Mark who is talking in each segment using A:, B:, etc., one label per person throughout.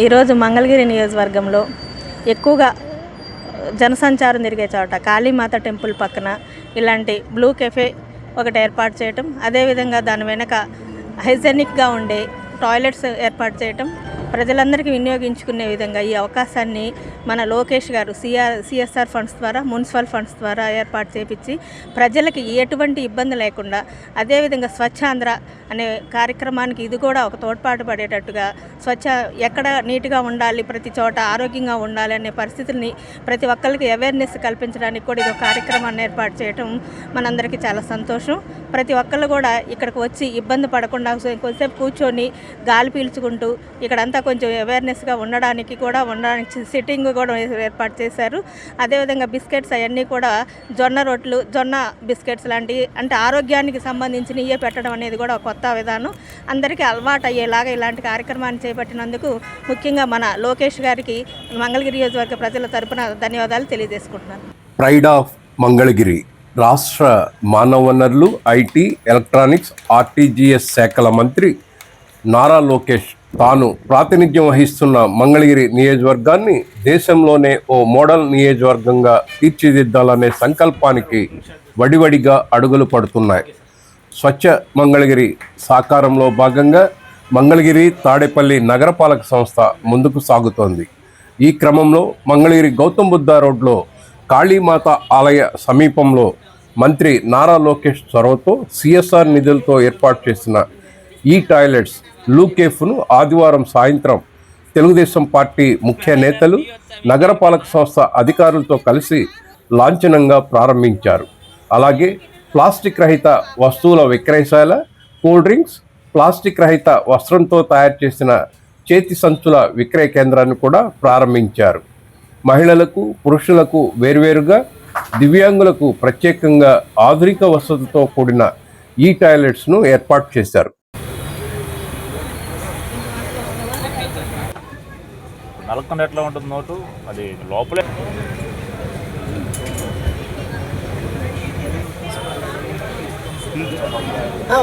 A: ఈరోజు మంగళగిరి నియోజకవర్గంలో ఎక్కువగా జనసంచారం తిరిగే చోట కాళీమాత టెంపుల్ పక్కన ఇలాంటి బ్లూ కెఫే ఒకటి ఏర్పాటు చేయటం అదేవిధంగా దాని వెనక హైజెనిక్గా ఉండే టాయిలెట్స్ ఏర్పాటు చేయటం ప్రజలందరికీ వినియోగించుకునే విధంగా ఈ అవకాశాన్ని మన లోకేష్ గారు సిఆర్ సిఎస్ఆర్ ఫండ్స్ ద్వారా మున్సిపల్ ఫండ్స్ ద్వారా ఏర్పాటు చేపించి ప్రజలకి ఎటువంటి ఇబ్బంది లేకుండా అదేవిధంగా స్వచ్ఛాంధ్ర అనే కార్యక్రమానికి ఇది కూడా ఒక తోడ్పాటు పడేటట్టుగా స్వచ్ఛ ఎక్కడ నీట్గా ఉండాలి ప్రతి చోట ఆరోగ్యంగా ఉండాలి అనే పరిస్థితుల్ని ప్రతి ఒక్కరికి అవేర్నెస్ కల్పించడానికి కూడా ఇది ఒక కార్యక్రమాన్ని ఏర్పాటు చేయటం మనందరికీ చాలా సంతోషం. ప్రతి ఒక్కళ్ళు కూడా ఇక్కడికి వచ్చి ఇబ్బంది పడకుండా కొద్దిసేపు కూర్చొని గాలి పీల్చుకుంటూ ఇక్కడంతా కొంచెం అవేర్నెస్గా ఉండడానికి కూడా ఉండడానికి సిట్టింగ్ కూడా ఏర్పాటు చేశారు. అదేవిధంగా బిస్కెట్స్ అవన్నీ కూడా జొన్న రొట్లు జొన్న బిస్కెట్స్ లాంటివి అంటే ఆరోగ్యానికి సంబంధించిన ఇవే పెట్టడం అనేది కూడా కొత్త విధానం. అందరికీ అలవాటు అయ్యేలాగా ఇలాంటి కార్యక్రమాన్ని చేపట్టినందుకు ముఖ్యంగా మన లోకేష్ గారికి మంగళగిరి నియోజకవర్గ ప్రజల తరపున ధన్యవాదాలు తెలియజేసుకుంటున్నాను.
B: ప్రైడ్ ఆఫ్ మంగళగిరి రాష్ట్ర మానవ వనరులు ఐటీ ఎలక్ట్రానిక్స్ ఆర్టీజీఎస్ శాఖల మంత్రి నారా లోకేష్ తాను ప్రాతినిధ్యం వహిస్తున్న మంగళగిరి నియోజకవర్గాన్ని దేశంలోనే ఓ మోడల్ నియోజకవర్గంగా తీర్చిదిద్దాలనే సంకల్పానికి వడివడిగా అడుగులు పడుతున్నాయి. స్వచ్ఛ మంగళగిరి సాకారంలో భాగంగా మంగళగిరి తాడేపల్లి నగరపాలక సంస్థ ముందుకు సాగుతోంది. ఈ క్రమంలో మంగళగిరి గౌతమ్ బుద్ధ రోడ్లో కాళీమాత ఆలయ సమీపంలో మంత్రి నారా లోకేష్ చొరవతో సిఎస్ఆర్ నిధులతో ఏర్పాటు చేసిన ఈ టాయిలెట్స్ లూకేఫ్ను ఆదివారం సాయంత్రం తెలుగుదేశం పార్టీ ముఖ్య నేతలు నగరపాలక సంస్థ అధికారులతో కలిసి లాంఛనంగా ప్రారంభించారు. అలాగే ప్లాస్టిక్ రహిత వస్తువుల విక్రయశాల కూల్ డ్రింక్స్ ప్లాస్టిక్ రహిత వస్త్రంతో తయారు చేసిన చేతి సంచుల విక్రయ కేంద్రాన్ని కూడా ప్రారంభించారు. మహిళలకు పురుషులకు వేర్వేరుగా దివ్యాంగులకు ప్రత్యేకంగా ఆధునిక వసతితో కూడిన ఈ టాయిలెట్స్ను ఏర్పాటు చేశారు.
C: నలకొండ ఎట్లా ఉంటుంది నోటు? అది లోపలే.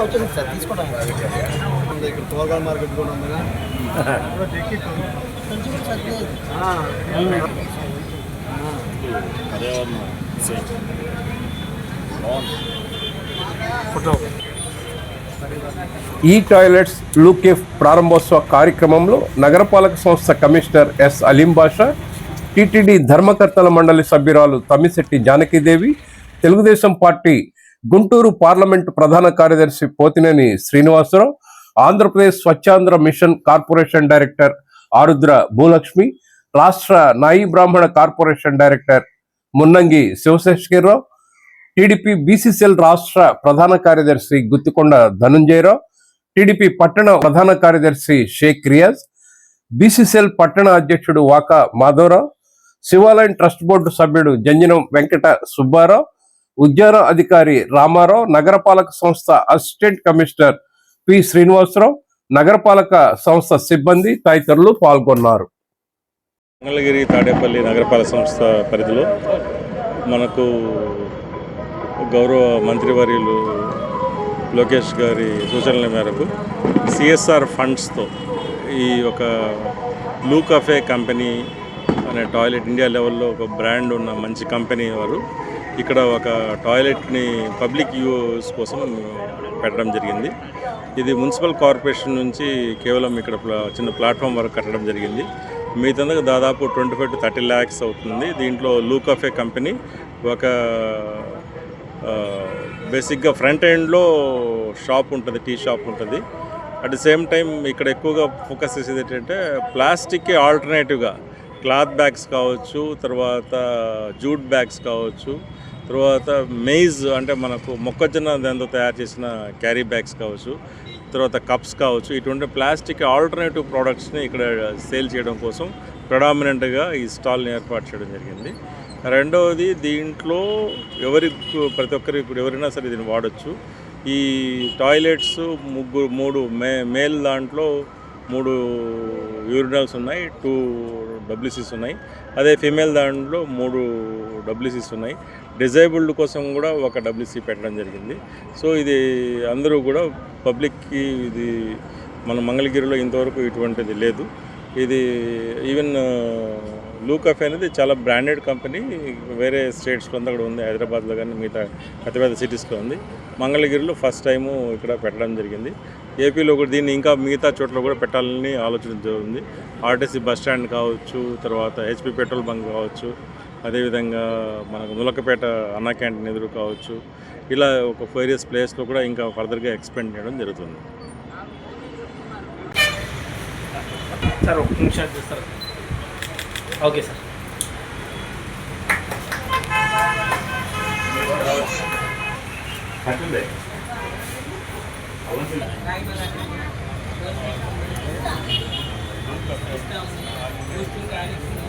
D: వచ్చింది సార్ తీసుకోవడం ఇక్కడ మార్కెట్ కూడా
C: అదే ఫోటో.
B: ఈ టాయిలెట్స్ లూకేఫ్ ప్రారంభోత్సవ కార్యక్రమంలో నగరపాలక సంస్థ commissioner S Aleem Basha TTD ధర్మకర్తల మండలి సభ్యురాలు తమ్మిశెట్టి జానకీదేవి తెలుగుదేశం పార్టీ గుంటూరు పార్లమెంటు ప్రధాన కార్యదర్శి Pothineni Srinivasarao Andhra Pradesh Swachhandhra mission corporation director Arudra Bhulakshmi రాష్ట్ర నాయి బ్రాహ్మణ corporation director Munnangi Sivaseshagirirao TDP BCCL రాష్ట్ర ప్రధాన కార్యదర్శి గుత్తికొండ ధనుంజయరావు టీడీపీ పట్టణ ప్రధాన కార్యదర్శి షేక్ రియాజ్ బీసీసీఎల్ పట్టణ అధ్యక్షుడు వాకా మాధవరావు శివాలయం ట్రస్ట్ బోర్డు సభ్యుడు జంజనం వెంకట సుబ్బారావు ఉద్యాన అధికారి రామారావు నగరపాలక సంస్థ అసిస్టెంట్ కమిషనర్ పి శ్రీనివాసరావు నగరపాలక సంస్థ సిబ్బంది తదితరులు పాల్గొన్నారు.
C: మంగళగిరి తాడేపల్లి నగరపాలక సంస్థ పరిధిలో మనకు గౌరవ మంత్రివర్యులు లోకేష్ గారి సూచనల మేరకు సిఎస్ఆర్ ఫండ్స్తో ఈ ఒక బ్లూ కఫే కంపెనీ అనే టాయిలెట్ ఇండియా లెవెల్లో ఒక బ్రాండ్ ఉన్న మంచి కంపెనీ వారు. ఇక్కడ ఒక టాయిలెట్ని పబ్లిక్ యూస్ కోసం పెట్టడం జరిగింది. ఇది మున్సిపల్ కార్పొరేషన్ నుంచి కేవలం ఇక్కడ ప్లా- చిన్న ప్లాట్ఫామ్ వరకు కట్టడం జరిగింది. మిగతా దాదాపు twenty five to thirty lakhs అవుతుంది. దీంట్లో లూకాఫే కంపెనీ ఒక బేసిక్గా ఫ్రంట్ ఎండ్లో షాప్ ఉంటుంది టీ షాప్ ఉంటుంది. అట్ ది సేమ్ టైం ఇక్కడ ఎక్కువగా ఫోకస్ చేసేది ఏంటంటే ప్లాస్టిక్కి ఆల్టర్నేటివ్గా క్లాత్ బ్యాగ్స్ కావచ్చు తర్వాత జూట్ బ్యాగ్స్ కావచ్చు తర్వాత మెయిజ్ అంటే మనకు మొక్కజొన్న దాంతో తయారు చేసిన క్యారీ బ్యాగ్స్ కావచ్చు తర్వాత కప్స్ కావచ్చు ఇటువంటి ప్లాస్టిక్ ఆల్టర్నేటివ్ ప్రోడక్ట్స్ని ఇక్కడ సేల్ చేయడం కోసం ప్రొడామినెంట్గా ఈ స్టాల్ని ఏర్పాటు చేయడం జరిగింది. రెండవది దీంట్లో ఎవరి ప్రతి ఒక్కరికి ఇప్పుడు ఎవరైనా సరే దీన్ని వాడచ్చు. ఈ టాయిలెట్స్ ముగ్గురు మూడు మే మేల్ దాంట్లో మూడు యూరినల్స్ ఉన్నాయి టూ డబ్ల్యూసీస్ ఉన్నాయి. అదే ఫీమేల్ దాంట్లో మూడు డబ్ల్యూసీస్ ఉన్నాయి. డిజేబుల్డ్ కోసం కూడా ఒక డబ్ల్యూసీ పెట్టడం జరిగింది. సో ఇది అందరూ కూడా పబ్లిక్కి ఇది మన మంగళగిరిలో ఇంతవరకు ఇటువంటిది లేదు. ఇది ఈవెన్ లూకఫ్ అనేది చాలా బ్రాండెడ్ కంపెనీ. వేరే స్టేట్స్లో అంతా కూడా ఉంది. హైదరాబాద్లో కానీ మిగతా అతిపెద్ద సిటీస్లో ఉంది. మంగళగిరిలో ఫస్ట్ టైము ఇక్కడ పెట్టడం జరిగింది. ఏపీలో కూడా దీన్ని ఇంకా మిగతా చోట్ల కూడా పెట్టాలని ఆలోచన ఉంది ఆర్టీసీ బస్ స్టాండ్ కావచ్చు తర్వాత హెచ్పి పెట్రోల్ బంక్ కావచ్చు అదేవిధంగా మనకు ములకపేట అన్నా క్యాంటీన్ ఎదురు కావచ్చు. ఇలా ఒక వేరియస్ ప్లేస్లో కూడా ఇంకా ఫర్దర్గా ఎక్స్పెండ్ చేయడం జరుగుతుంది.
E: సార్ ఒక నిమిషం చూస్తారు ఓకే సార్
F: Thank you.